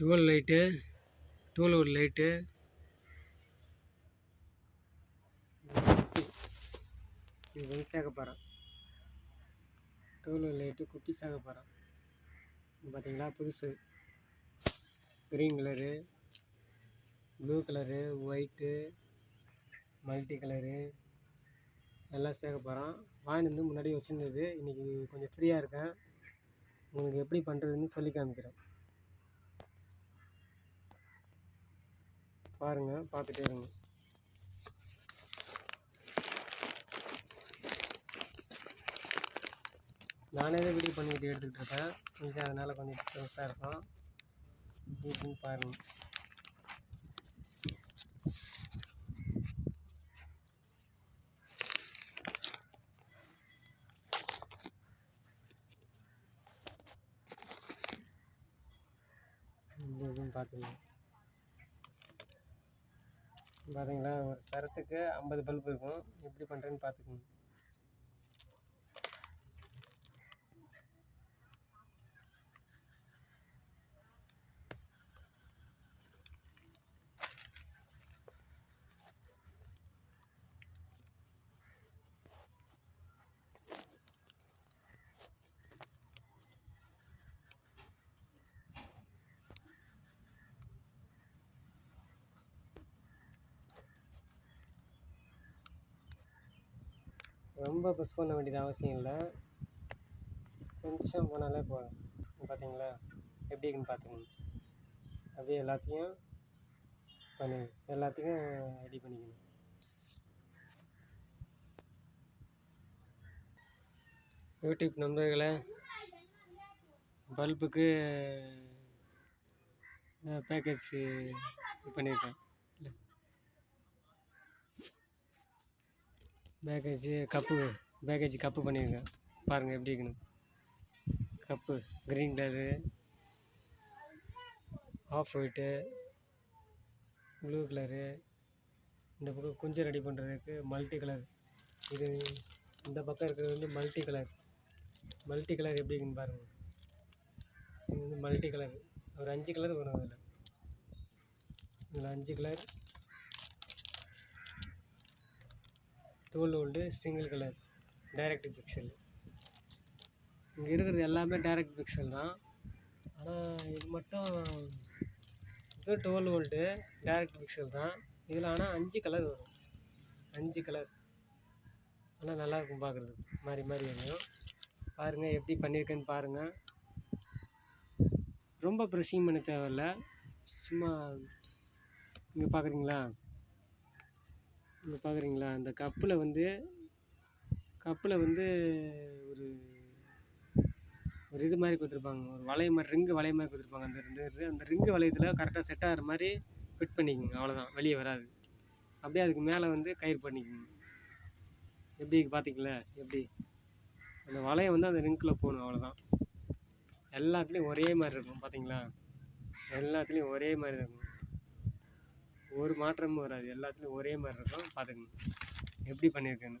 Twelve light twelve ஒரு light. இது வந்து சேர்க்க போகிறேன் டுவெல் லைட்டு குட்டி சேகப்பாறை பார்த்தீங்களா புதுசு. Green colour blue colour white multi colour எல்லாம் சேர்க்க போகிறோம் வாங்கிட்டு வந்து முன்னாடி வச்சுருந்தது. இன்றைக்கி கொஞ்சம் ஃப்ரீயாக இருக்கேன். உங்களுக்கு எப்படி பண்ணுறதுன்னு சொல்லி காமிக்கிறேன். பாருங்கள் பார்த்துட்டே இருங்க. நானே தான் வீடியோ பண்ணிக்கிட்டு எடுத்துக்கிட்டு இருக்கேன். அதனால் கொஞ்சம் டிஸ்டர்பன்ஸாக இருக்கும். இப்படின்னு பாருங்கள் பார்த்துங்க பார்த்தீங்களா ஒரு சரத்துக்கு ஐம்பது பல்ப் இருக்கும். எப்படி பண்ணுறேன்னு பார்த்துக்கோங்க ரொம்ப புஷ் பண்ண வேண்டியது அவசியம் இல்லை. கொஞ்சம் போனாலே போதும். பார்த்தீங்களா? எப்படி இருக்குன்னு பார்த்துக்கணும். அப்படியே எல்லாத்தையும் பண்ணி எல்லாத்தையும் ரெடி பண்ணிக்கணும். யூடியூப் நண்பர்களே பல்புக்கு பேக்கேஜ் இது பண்ணியிருக்கேன். பேக்கேஜு கப்பு பேக்கேஜ் கப்பு பண்ணியிருக்கேன் பாருங்கள் எப்படி இருக்குன்னு. Cup green colour off white blue colour இந்த பக்கம் குஞ்சு ரெடி பண்ணுறதுக்கு மல்டி கலர் இது இந்த பக்கம் இருக்கிறது வந்து மல்டி கலர் மல்டி கலர் எப்படி இருக்குன்னு பாருங்கள் இது வந்து மல்டி கலர் ஒரு அஞ்சு கலர் வரும் அதில். இதில் அஞ்சு colour twelve volt single colour direct pixel இங்கே இருக்கிறது எல்லாமே டைரக்ட் பிக்சல் தான். ஆனால் இது மட்டும் இது டுவெல் வோல்ட்டு டைரக்ட் பிக்சல் தான். இதில் ஆனால் அஞ்சு கலர் வரும். அஞ்சு கலர் ஆனால் நல்லாயிருக்கும் பார்க்குறதுக்கு மாறி மாறி வரும். பாருங்கள் எப்படி பண்ணியிருக்கேன்னு பாருங்கள் ரொம்ப ப்ரெஸ்ஸிங் பண்ண தேவையில்ல. சும்மா இங்கே பார்க்குறீங்களா இங்கே பார்க்குறீங்களா? அந்த கப்பில் வந்து கப்பில் வந்து ஒரு ஒரு இது மாதிரி கொடுத்துருப்பாங்க. ஒரு வளைய மாதிரி ரிங்கு வளைய மாதிரி கொடுத்துருப்பாங்க. அந்த ரெண்டு அந்த ரிங்கு வளையத்தில் கரெக்டாக செட் ஆகிற மாதிரி ஃபிட் பண்ணிக்கோங்க. அவ்வளோதான் வெளியே வராது. அப்படியே அதுக்கு மேலே வந்து கயிறு பண்ணிக்கோங்க. எப்படி பார்த்திங்களா எப்படி? அந்த வளையம் வந்து அந்த ரிங்கில் போகணும். அவ்வளோதான் எல்லாத்துலேயும் ஒரே மாதிரி இருக்கும். பார்த்தீங்களா எல்லாத்துலேயும் ஒரே மாதிரி இருக்கும். ஒரு மாற்றமும் வராது. எல்லாத்துலேயும் ஒரே மாதிரி இருக்கும். பார்த்துக்கணும் எப்படி பண்ணியிருக்கேன்னு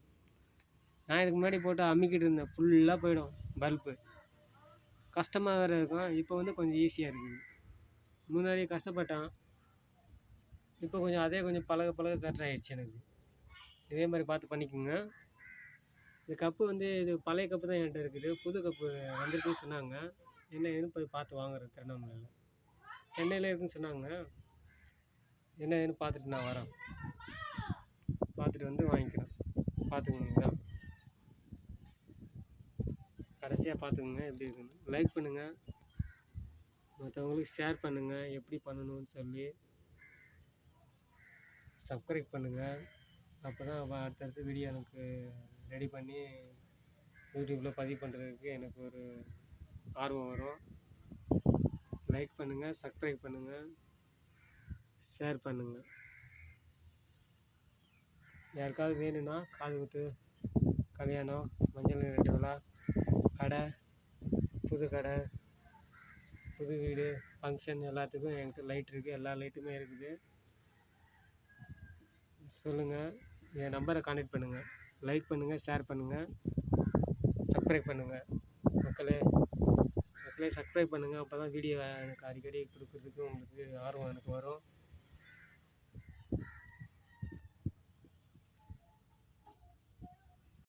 நான் இதுக்கு முன்னாடி போட்டு அமுக்கிட்டு இருந்தேன். ஃபுல்லாக போயிடும். பல்பு கஷ்டமாக வேறு இருக்கும். இப்போ வந்து கொஞ்சம் ஈஸியாக இருக்குது. முன்னாடி கஷ்டப்பட்டான். இப்போ கொஞ்சம் அதே கொஞ்சம் பழக பழக பெட்டர் ஆகிடுச்சு எனக்கு. இதே மாதிரி பார்த்து பண்ணிக்கோங்க. இந்த கப்பு வந்து இது பழைய கப்பு தான் என்கிட்ட இருக்குது. புது கப்பு வந்திருக்குன்னு சொன்னாங்க. என்ன ஏதுன்னு போய் பார்த்து வாங்குறேன் திருவண்ணாமலையில். சென்னையில் இருக்குன்னு சொன்னாங்க. என்ன ஏதுன்னு பார்த்துட்டு நான் வரேன். பார்த்துட்டு வந்து வாங்கிக்கிறேன். பார்த்துக்கோங்க கடைசியாக பார்த்துக்குங்க எப்படி இருக்குன்னு. லைக் பண்ணுங்கள் மற்றவங்களுக்கு ஷேர் பண்ணுங்கள் எப்படி பண்ணணும்னு சொல்லி. சப்ஸ்கிரைப் பண்ணுங்கள் அப்போ தான் அடுத்தடுத்த வீடியோ எனக்கு ரெடி பண்ணி யூடியூப்பில் பதிவு பண்ணுறதுக்கு எனக்கு ஒரு ஆர்வம் வரும். லைக் பண்ணுங்கள் சப்ஸ்கிரைப் பண்ணுங்கள் ஷேர் பண்ணுங்கள் யாருக்காவது வேணும்னா காது குத்து கல்யாணம் மஞ்சள் நீராட்டு விழா கடை புது கடை புது வீடு ஃபங்க்ஷன் எல்லாத்துக்கும் என்கிட்ட லைட் இருக்குது எல்லா லைட்டுமே இருக்குது. சொல்லுங்கள் என் நம்பரை கான்டாக்ட் பண்ணுங்கள் லைக் பண்ணுங்கள் ஷேர் பண்ணுங்கள் சப்ஸ்கிரைப் பண்ணுங்கள் மக்களே மக்களே சப்ஸ்கிரைப் பண்ணுங்கள் அப்போ தான் வீடியோ எனக்கு அடிக்கடி கொடுக்குறதுக்கு உங்களுக்கு ஆர்வம் எனக்கு வரும்.